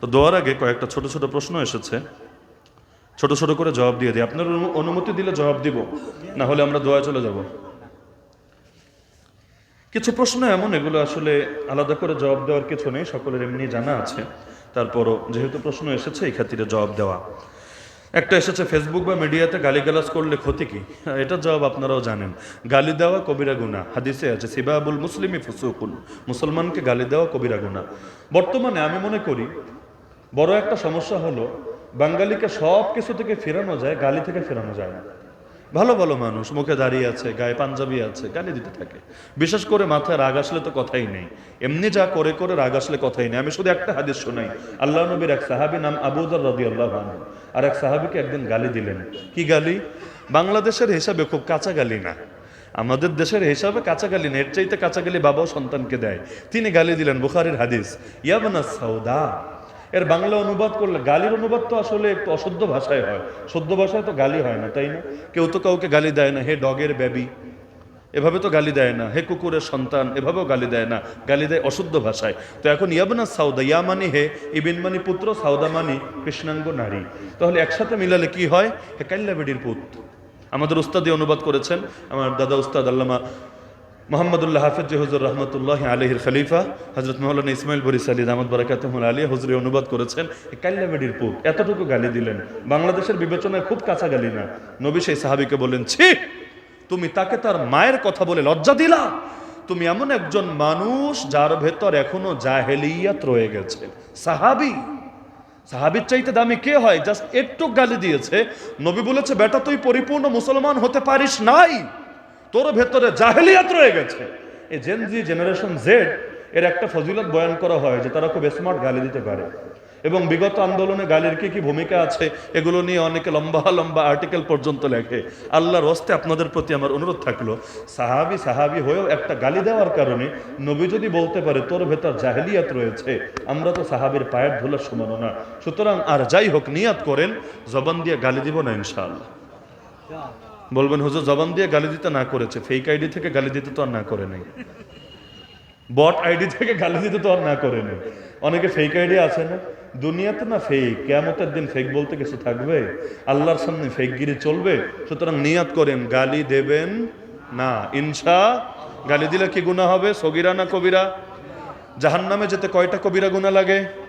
তো দোয়ার আগে কয়েকটা ছোট ছোট প্রশ্ন এসেছে। ছোট ছোট করে জবাব দিয়ে দিই। আপনার অনুমতি দিলে জবাব দিব। না হলে আমরা দোয়া চলে যাব। কিছু প্রশ্ন এমন, এগুলো আসলে আলাদা করে জবাব দেওয়ার কিছু নেই, সকলের এমনি জানা আছে। তারপরও যেহেতু প্রশ্ন এসেছে, এই খাতিরে জবাব দেওয়া। একটা এসেছে, ফেসবুক বা মিডিয়াতে গালিগালাজ করলে ক্ষতি কি? এটার জবাব আপনারাও জানেন। গালি দেওয়া কবিরা গুণা হাদিসে আছে, সিবাবুল মুসলিমি ফুসুকুল মুসলমানকে গালি দেওয়া কবিরা গুণা বর্তমানে আমি মনে করি বড় একটা সমস্যা হলো, বাঙালিকে সব কিছু থেকে ফেরানো যায়, গালি থেকে ফেরানো যায় না। ভালো ভালো মানুষ, মুখে দাঁড়িয়ে আছে, গায়ে পাঞ্জাবি আছে, গালি দিতে থাকে। বিশেষ করে মাথায় রাগ আসলে তো কথাই নেই। এমনি যা করে করে রাগ আসলে কথাই নেই। আমি শুধু একটা হাদিস শোনাই। আল্লাহ নবীর এক সাহাবি নাম আবুদর রদি আল্লাহ আর এক সাহাবিকে একদিন গালি দিলেন। কি গালি? বাংলাদেশের হিসাবে খুব কাঁচা গালি না। আমাদের দেশের হিসাবে কাঁচা গালি না। এর চাইতে কাঁচা গালি বাবাও সন্তানকে দেয়। তিনি গালি দিলেন বুখারির হাদিস, ইয়াবনা সাউদা। এর বাংলা অনুবাদ করলে, গালির অনুবাদ তো আসলে একটু অশুদ্ধ ভাষায় হয়। শুদ্ধ ভাষায় তো গালি হয় না, তাই না? কেউ তো কাউকে গালি দেয় না, হে ডগের বেবি এভাবে তো গালি দেয় না, হে কুকুরের সন্তান, এভাবেও গালি দেয় না। গালি দেয় অশুদ্ধ ভাষায়। তো এখন ইয়াবনা সাউদা, ইয়া মানে হে, ইবিন মানি পুত্র, সাউদা মানি কৃষ্ণাঙ্গ নারী। তাহলে একসাথে মিলালে কি হয়? হে কাল্লা বেডির পুত। আমাদের উস্তাদি অনুবাদ করেছেন, আমার দাদা উস্তাদ আল্লামা মোহাম্মদুল্লাহ হাফিজ হুজুর রহমতুল্লাহ আলহির খলিফা হজরত মৌলানা ইসমাইল বরিস আলী দামদ বারাকাতমুল আলী হজরে অনুবাদ করেছেন কাল্লাবেডির পুত। এতটুকু গালি দিলেন। বাংলাদেশের বিবেচনায় খুব কাঁচা গালি না। নবী সেই সাহাবিকে বললেন, ছি, তুমি তাকে তার মায়ের কথা বলে লজ্জা দিলা? তুমি এমন একজন মানুষ যার ভেতর এখনও জাহেলিয়াত রয়ে গেছে। সাহাবি, সাহাবির চাইতে দামি কে হয়? জাস্ট একটু গালি দিয়েছে। নবী বলেছে, বেটা, তুই পরিপূর্ণ মুসলমান হতে পারিস নাই। তোর ভেতরে জাহেলিয়াত রয়ে গেছে। এই জেন জি জেনারেশন জেড এর একটা ফজিলত বয়ান করা হয় যে তারা খুব স্মার্ট গালি দিতে পারে। এবং বিগত আন্দোলনে গালির কি কি ভূমিকা আছে এগুলো নিয়ে অনেকে লম্বা লম্বা আর্টিকেল পর্যন্ত লেখে। আল্লাহর হস্তে আপনাদের প্রতি আমার অনুরোধ থাকল, সাহাবি সাহাবি হয়েও একটা গালি দেওয়ার কারণে নবী যদি বলতে পারে তোর ভেতর জাহেলিয়াত রয়েছে, আমরা তো সাহাবির পায়ের ধুলার সমানো না। সুতরাং আর যাই হোক, নিয়াত করেন, জবান দিয়ে গালি দিব না ইনশাআল্লাহ। বলবেন, হুজুর, জবান দিয়ে গালি দিতে না করেছে। ফেক আইডি থেকে গালি দিতে তো আর না করে নাই। বট আইডি থেকে গালি দিতে তো আর না করে নেই। অনেকে ফেক আইডি আছে না? দুনিয়াতে না ফেক কেমতের দিন ফেক বলতে কিছু থাকবে? আল্লাহর সামনে ফেক গিরি চলবে? সুতরাং নিয়াত করেন, গালি দেবেন না। ইনসা গালি দিলে কি গুণা হবে? সগিরা না কবিরা? জাহান্নামে যেতে কয়টা কবিরা গুণা লাগে?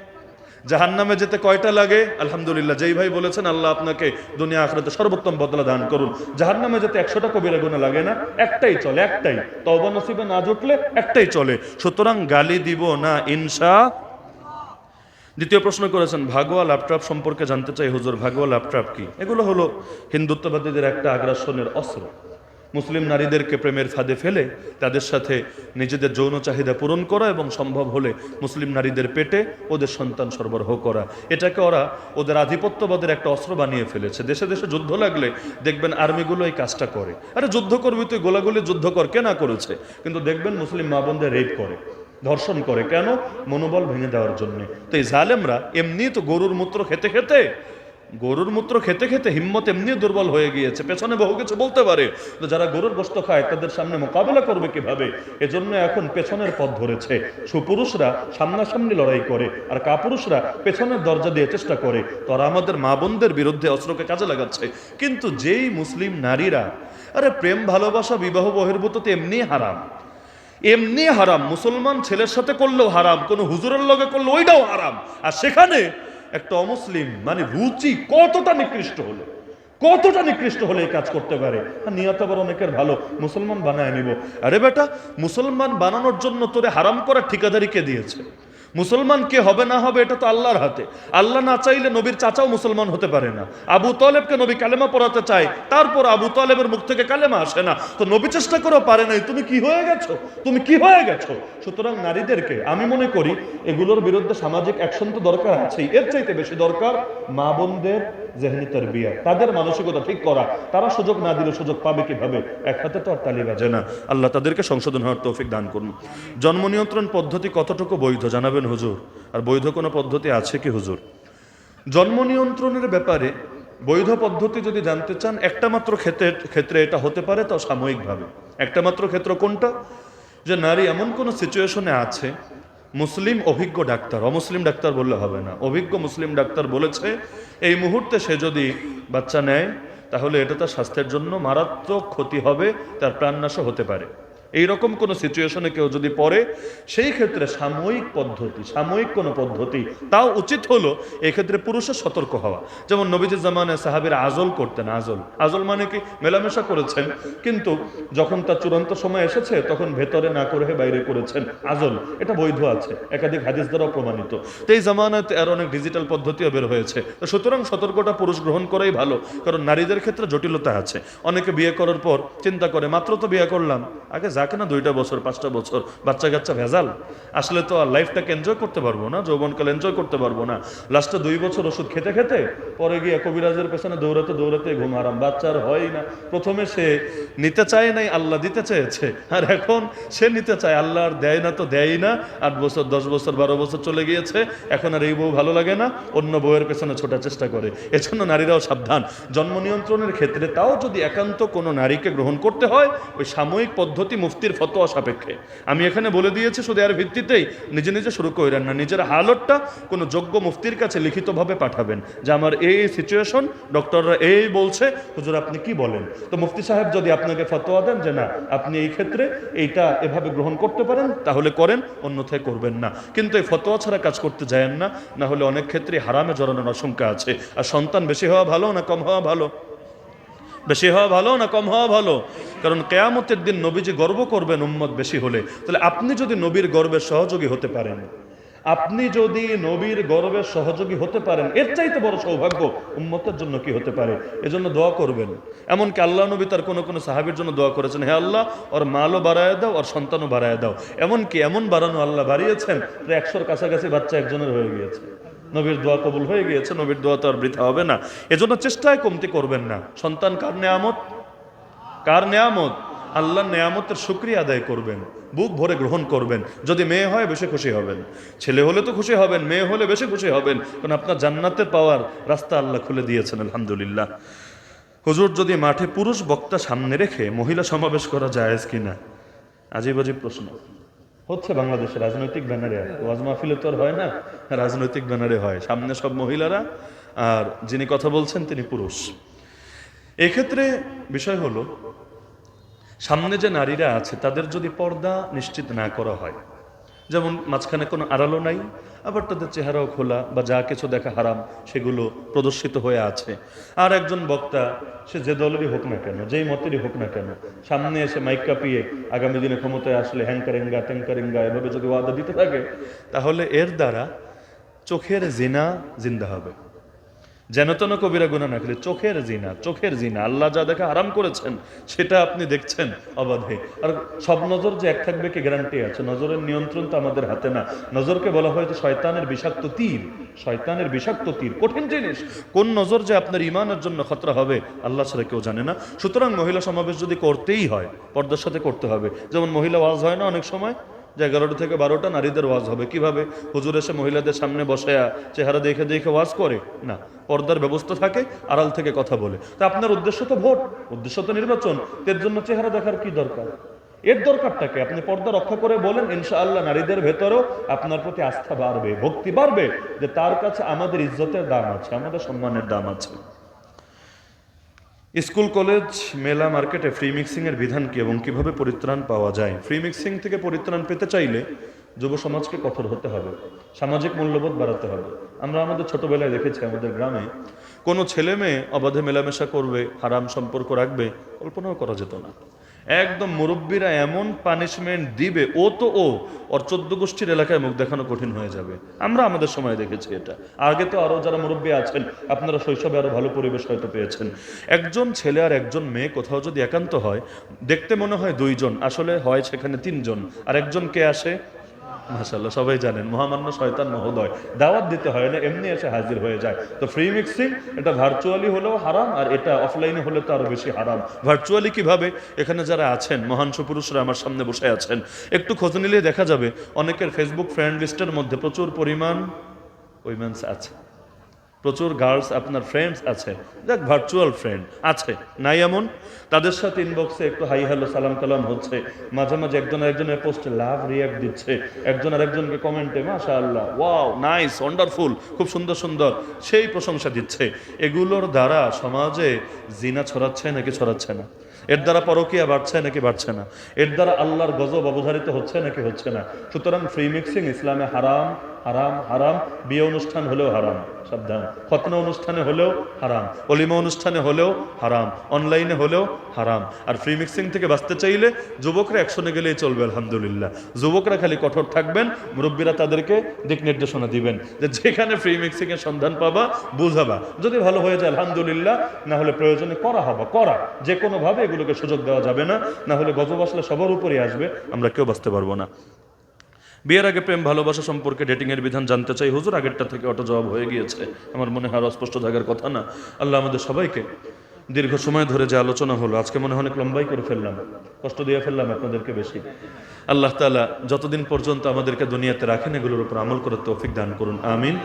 জাহান্নামে যেতে কয়টা লাগে? আলহামদুলিল্লাহ, যেই ভাই বলেছেন, আল্লাহ আপনাকে দুনিয়া আখরাতে সর্বোত্তম বদলা দান করুন। জাহান্নামে যেতে একশোটা কবিরা গুণা লাগে না? একটাই চলে, একটাই। তবা নসিবে না জুটলে একটাই চলে। সুতরাং গালি দিব না ইনসা দ্বিতীয় প্রশ্ন করেছেন, ভাগোয়া ল্যাপটপ সম্পর্কে জানতে চাই, হুজুর, ভাগোয়া ল্যাপটপ কি? এগুলো হলো হিন্দুত্ববাদীদের একটা আগ্রাসনের অস্ত্র। মুসলিম নারীদেরকে প্রেমের ফাঁদে ফেলে তাদের সাথে নিজেদের যৌন চাহিদা পূরণ করা এবং সম্ভব হলে মুসলিম নারীদের পেটে ওদের সন্তান সরবরাহ করা। এটাকে ওরা ওদের আধিপত্যবাদের একটা অস্ত্র বানিয়ে ফেলেছে। দেশে দেশে যুদ্ধ লাগলে দেখবেন আর্মিগুলো এই কাজটা করে। আরে যুদ্ধ করবি তুই, গোলাগুলি যুদ্ধ কর, কে না করেছে? কিন্তু দেখবেন মুসলিম মা বোনদের রেপ করে, ধর্ষণ করে। কেন? মনোবল ভেঙে দেওয়ার জন্য। তো এই জালেমরা এমনি তো গরুর মূত্র খেতে খেতে গরুর মূত্র খেতে খেতে হিম্মত এমনি দুর্বল হয়ে গিয়েছে। পেছনে বহু কিছু বলতে পারে যারা গরুর গোস্ত খায়, তাদের সামনে মোকাবেলা করবে কীভাবে? এজন্য এখন পেছনের পথ ধরেছে। সুপুরুষরা সামনাসামনি লড়াই করে, আর কাপুরুষরা পেছনের দরজা দিয়ে চেষ্টা করে। তারা আমাদের মা বোনদের বিরুদ্ধে অস্ত্রকে কাজে লাগাচ্ছে। কিন্তু যেই মুসলিম নারীরা, আরে প্রেম, ভালোবাসা, বিবাহ বহির্ভূত তো এমনি হারাম। এমনি হারাম। মুসলমান ছেলের সাথে করলেও হারাম, কোনো হুজুরের লগে করলে ওইটাও হারাম। আর সেখানে একটা অমুসলিম মানে রুচি কতটা নিকৃষ্ট হলো? কতটা নিকৃষ্ট হলে এই কাজ করতে পারে? নিয়ত আবার অনেকের ভালো। মুসলমান বানায় নিব। আরে বেটা, মুসলমান বানানোর জন্য তোরে হারাম করার ঠিকাদারি কে দিয়েছে? মুসলমান কে হবে না হবে এটা তো আল্লাহর হাতে। আল্লাহ না চাইলে নবীর চাচাও মুসলমান হতে পারে না। আবু তলেবকে নবী কালেমা পড়াতে চায়, তারপর আবু তলেবের মুখ থেকে কালেমা আসে না। তো নবী চেষ্টা করেও পারে নাই, তুমি কি হয়ে গেছো? তুমি কি হয়ে গেছো? সুতরাং নারীদেরকে আমি মনে করি, এগুলোর বিরুদ্ধে সামাজিক অ্যাকশন তো দরকার আছেই। এর চাইতে বেশি দরকার মা বোনদের জেহনি বিয়া তাদের মানসিকতা ঠিক করা। তারা সুযোগ না দিলে সুযোগ পাবে কীভাবে? এক হাতে তো আর তালি বাজে না। আল্লাহ তাদেরকে সংশোধন হওয়ার তৌফিক দান করুন। জন্ম নিয়ন্ত্রণ পদ্ধতি কতটুকু বৈধ জানাবেন হুজুর? আর বৈধ কোনো পদ্ধতি আছে কি হুজুর? জন্ম নিয়ন্ত্রণের ব্যাপারে বৈধ পদ্ধতি যদি জানতে চান, একটা মাত্র ক্ষেত্রে ক্ষেত্রে এটা হতে পারে তাও সাময়িকভাবে। একটা মাত্র ক্ষেত্র কোনটা? যে নারী এমন কোনো সিচুয়েশনে আছে মুসলিম অভিজ্ঞ ডাক্তার, অমুসলিম ডাক্তার বললে হবে না। অভিজ্ঞ মুসলিম ডাক্তার বলেছে, এই মুহূর্তে সে যদি বাচ্চা নেয়, তাহলে এটা তার স্বাস্থ্যের জন্য মারাত্মক ক্ষতি হবে, তার প্রাণনাশও হতে পারে। এই রকম কোনো সিচুয়েশনে কেউ যদি পড়ে, সেই ক্ষেত্রে সাময়িক পদ্ধতি, সাময়িক কোনো পদ্ধতি, তাও উচিত হলো এক্ষেত্রে পুরুষের সতর্ক হওয়া। যেমন নবীজির জামানে সাহাবির আজল করতেন, আজল। আজল মানে কি? মেলামেশা করেছেন, কিন্তু যখন তার চূড়ান্ত সময় এসেছে, তখন ভেতরে না করে বাইরে করেছেন। আজল, এটা বৈধ আছে, একাধিক হাদিস দ্বারাও প্রমাণিত। তো এই জামানাতে আর অনেক ডিজিটাল পদ্ধতিও বের হয়েছে। তো সুতরাং সতর্কটা পুরুষ গ্রহণ করাই ভালো, কারণ নারীদের ক্ষেত্রে জটিলতা আছে। অনেকে বিয়ে করার পর চিন্তা করে, মাত্র তো বিয়ে করলাম, আগে যাকে না দুইটা বছর, পাঁচটা বছর বাচ্চা কাচ্চা ভেজাল। আসলে তো আর লাইফটাকে এনজয় করতে পারব না, যৌবনকাল এনজয় করতে পারব না। লাস্টে দুই বছর ওষুধ খেতে খেতে, পরে গিয়ে কবিরাজের পেছনে দৌড়াতে দৌড়াতে ঘুম হারাম বাচ্চার হয় না। প্রথমে সে নিতে চায় নাই, আল্লাহ দিতে চেয়েছে। আর এখন সে নিতে চায়, আল্লাহ দেয় না তো দেয়ই না। আট বছর, দশ বছর, বারো বছর চলে গিয়েছে। এখন আর এই বউ ভালো লাগে না, অন্য বউয়ের পেছনে ছোটার চেষ্টা করে। এজন্য নারীরাও সাবধান। জন্ম নিয়ন্ত্রণের ক্ষেত্রে তাও যদি একান্ত কোনো নারীকে গ্রহণ করতে হয়, ওই সাময়িক পদ্ধতি মুফতির ফতোয়া সাপেক্ষে। আমি এখানে বলে দিয়েছি, শুধু এর ভিত্তিতেই নিজে নিজে শুরু করেন না, নিজের হালতটা কোনো যোগ্য মুফতির কাছে লিখিতভাবে পাঠাবেন, যে আমার এই সিচুয়েশন ডক্টররা এই বলছে, হুজুর আপনি কি বলেন? তো মুফতি সাহেব যদি আপনাকে ফতোয়া দেন যে না, আপনি এই ক্ষেত্রে এইটা এভাবে গ্রহণ করতে পারেন, তাহলে করেন, অন্যথায় করবেন না। কিন্তু এই ফতোয়া ছাড়া কাজ করতে যায়েন না না হলে অনেক ক্ষেত্রে হারামে জড়ানোর আশঙ্কা আছে। আর সন্তান বেশি হওয়া ভালো না কম হওয়া ভালো? বেশি হওয়া ভালো না কম হওয়া ভালো? কারণ কেয়ামতের দিন নবীজি গর্ব করবেন উম্মত বেশি হলে, তাহলে আপনি যদি নবীর গর্বের সহযোগী হতে পারেন, আপনি যদি নবীর গর্বের সহযোগী হতে পারেন, এর চাইতে বড় সৌভাগ্য উম্মতের জন্য কি হতে পারে? এজন্য দোয়া করবেন। এমনকি আল্লাহ নবী তার কোনো কোনো সাহাবির জন্য দোয়া করেছেন, হে আল্লাহ, ওর মালও বাড়ায় দাও, ওর সন্তানও বাড়ায় দাও। এমনকি এমন বাড়ানো আল্লাহ বাড়িয়েছেন যে একশোর কাছাকাছি বাচ্চা একজনের হয়ে গিয়েছে। নবীর দোয়া কবুল হয়ে গিয়েছে, নবীর দোয়া তো আর বৃথা হবে না। এজন্য চেষ্টায় কমতি করবেন না। সন্তান কার নেয়ামত? কার নেয়ামত? আল্লাহর নেয়ামতের শুক্রিয়া আদায় করবেন, বুক ভরে গ্রহণ করবেন। যদি মেয়ে হয়, বেশি খুশি হবেন। ছেলে হলে তো খুশি হবেন, মেয়ে হলে বেশি খুশি হবেন। কারণ আপনার জান্নাতের পাওয়ার রাস্তা আল্লাহ খুলে দিয়েছেন, আলহামদুলিল্লাহ। হুজুর, যদি মাঠে পুরুষ বক্তা সামনে রেখে মহিলা সমাবেশ করা যায় কিনা? আজীব আজীব প্রশ্ন। হচ্ছে বাংলাদেশে রাজনৈতিক ব্যানারে। ওয়াজ মাহফিলে তো আর হয় না, রাজনৈতিক ব্যানারে হয়। সামনে সব মহিলারা, আর যিনি কথা বলছেন তিনি পুরুষ। এক্ষেত্রে বিষয় হলো, সামনে যে নারীরা আছে, তাদের যদি পর্দা নিশ্চিত না করা হয় যেমন মাঝখানে কোনো আড়ালো নাই, আবার তাদের চেহারাও খোলা বা যা কিছু দেখা হারাম সেগুলো প্রদর্শিত হয়ে আছে। আর একজন বক্তা, সে যে দলেরই হোক না কেন, যেই মতেরই হোক না কেন, সামনে এসে মাইক কাঁপিয়ে আগামী দিনে ক্ষমতায় আসলে হ্যাংকারেঙ্গা ট্যাঙ্কারেঙ্গা এভাবে যদি ওয়াদা দিতে থাকে, তাহলে এর দ্বারা চোখের জিনা জিন্দা হবে। যেন তেন কবিরা গুণা না খেলে চোখের জিনা চোখের জিনা। আল্লাহ যা দেখে আরাম করেছেন, সেটা আপনি দেখছেন অবাধে। আর সব নজর যে এক থাকবে কি গ্যারান্টি আছে? নজরের নিয়ন্ত্রণ তো আমাদের হাতে না। নজরকে বলা হয়েছে শয়তানের বিষাক্ত তীর। শয়তানের বিষাক্ত তীর, কঠিন জিনিস। কোন নজর যে আপনার ইমানের জন্য খতরা হবে, আল্লাহ ছাড়া কেউ জানে না। সুতরাং মহিলা সমাবেশ যদি করতেই হয়, পর্দার সাথে করতে হবে। যেমন মহিলা ওয়াজ হয় না অনেক সময়? যে এগারোটা থেকে বারোটা নারীদের ওয়াজ হবে। কীভাবে? হুজুর এসে মহিলাদের সামনে বসে চেহারা দেখে দেখে ওয়াজ করে? না, পর্দার ব্যবস্থা থাকে, আড়াল থেকে কথা বলে। তা আপনার উদ্দেশ্য তো ভোট, উদ্দেশ্য তো নির্বাচন। এর জন্য চেহারা দেখার কি দরকার? এর দরকারটাকে আপনি পর্দা রক্ষা করে বলেন, ইনশাআল্লাহ নারীদের ভেতরেও আপনার প্রতি আস্থা বাড়বে, ভক্তি বাড়বে যে তার কাছে আমাদের ইজ্জতের দাম আছে, আমাদের সম্মানের দাম আছে। স্কুল, কলেজ, মেলা, মার্কেটে ফ্রি মিক্সিংয়ের বিধান কি এবং কীভাবে পরিত্রাণ পাওয়া যায়? ফ্রি মিক্সিং থেকে পরিত্রাণ পেতে চাইলে যুব সমাজকে কঠোর হতে হবে, সামাজিক মূল্যবোধ বাড়াতে হবে। আমরা আমাদের ছোটবেলায় দেখেছি আমাদের গ্রামে, কোনো ছেলে মেয়ে অবাধে মেলামেশা করবে, হারাম সম্পর্ক রাখবে, কল্পনাও করা যেত না। একদম মুরব্বীরা এমন পানিশমেন্ট দিবে, ও তো ও, ওর চোদ্দ গোষ্ঠীর এলাকায় মুখ দেখানো কঠিন হয়ে যাবে। আমরা আমাদের সময় দেখেছি এটা। আগে তো আরও যারা মুরব্বী আছেন, আপনারা শৈশবে আরও ভালো পরিবেশ হয়তো পেয়েছেন। একজন ছেলে আর একজন মেয়ে কোথাও যদি একান্ত হয়, দেখতে মনে হয় দুইজন, আসলে হয় সেখানে তিনজন। আর একজন কে আসে? মাশাল্লাহ সবাই জানেন, মহামান্য শয়তান মহোদয়। দাওয়াত দিতে হয় না, এমনি এসে হাজির হয়ে যায়। তো ফ্রি মিক্সিং এটা ভার্চুয়ালি হলেও হারাম, আর এটা অফলাইনে হলে তো আরও বেশি হারাম। ভার্চুয়ালি কীভাবে? এখানে যারা আছেন, মহান সুপুরুষরা আমার সামনে বসে আছেন, একটু খোঁজ নিলে দেখা যাবে, অনেকের ফেসবুক ফ্রেন্ড লিস্টের মধ্যে প্রচুর পরিমাণ উইমেন্স আছে। প্রচুর গার্লস আপনার ফ্রেন্ডস আছে। দেখ ভার্চুয়াল ফ্রেন্ড আছে। নাই এমন? তাদের সাথে ইনবক্সে একটু হাই হ্যালো সালাম, কালাম হচ্ছে। মাঝে মাঝে একজন আরেকজনের পোস্টে লাভ রিয়াক্ট দিচ্ছে। একজন আরেকজনকে কমেন্টে মাশা আল্লাহ ওয়াও নাইস ওয়ান্ডারফুল খুব সুন্দর সুন্দর। সেই প্রশংসা দিচ্ছে। এগুলোর দ্বারা সমাজে জিনা ছড়াচ্ছে নাকি ছড়াচ্ছে না? এর দ্বারা পরকিয়া বাড়ছে নাকি বাড়ছে না? এর দ্বারা আল্লাহর গজব অবধারিত হচ্ছে নাকি হচ্ছে না? সুতরাং ফ্রি মিক্সিং ইসলামে হারাম হারাম হারাম। বিয়ে অনুষ্ঠান হলেও হারাম। সাবধান। খতনা অনুষ্ঠানে হলেও হারাম। অলিমা অনুষ্ঠানে হলেও হারাম। অনলাইনে হলেও হারাম। আর ফ্রি মিক্সিং থেকে বাঁচতে চাইলে যুবকরা একশনে গেলেই চলবে, আলহামদুলিল্লাহ। যুবকরা খালি কঠোর থাকবেন, মুরব্বীরা তাদেরকে দিক নির্দেশনা দিবেন যে যেখানে ফ্রি মিক্সিংয়ের সন্ধান পাবা, বুঝাবা। যদি ভালো হয়ে যায়, আলহামদুলিল্লাহ, না হলে প্রয়োজনে করা হবে, করা। যে কোনোভাবে এগুলোকে সুযোগ দেওয়া যাবে না না হলে গজব আসলে সবার উপরেই আসবে, আমরা কেউ বাঁচতে পারব না। বিয়ের আগে প্রেম, ভালোবাসা সম্পর্কে ডেটিং এর বিধান জানতে চাই। হুজুর, আগেরটা থেকে অটো জবাব হয়ে গিয়েছে। আমার মনে হয় অস্পষ্ট থাকার কথা না। আল্লাহ আমাদের সবাইকে দীর্ঘ সময় ধরে যে আলোচনা হলো, আজকে মনে হয় অনেক লম্বাই করে ফেললাম। কষ্ট দিয়ে ফেললাম আপনাদেরকে বেশি। আল্লাহ তাআলা যতদিন পর্যন্ত আমাদেরকে দুনিয়াতে রাখেন, এগুলোর উপর আমল করার তৌফিক দান করুন। আমিন।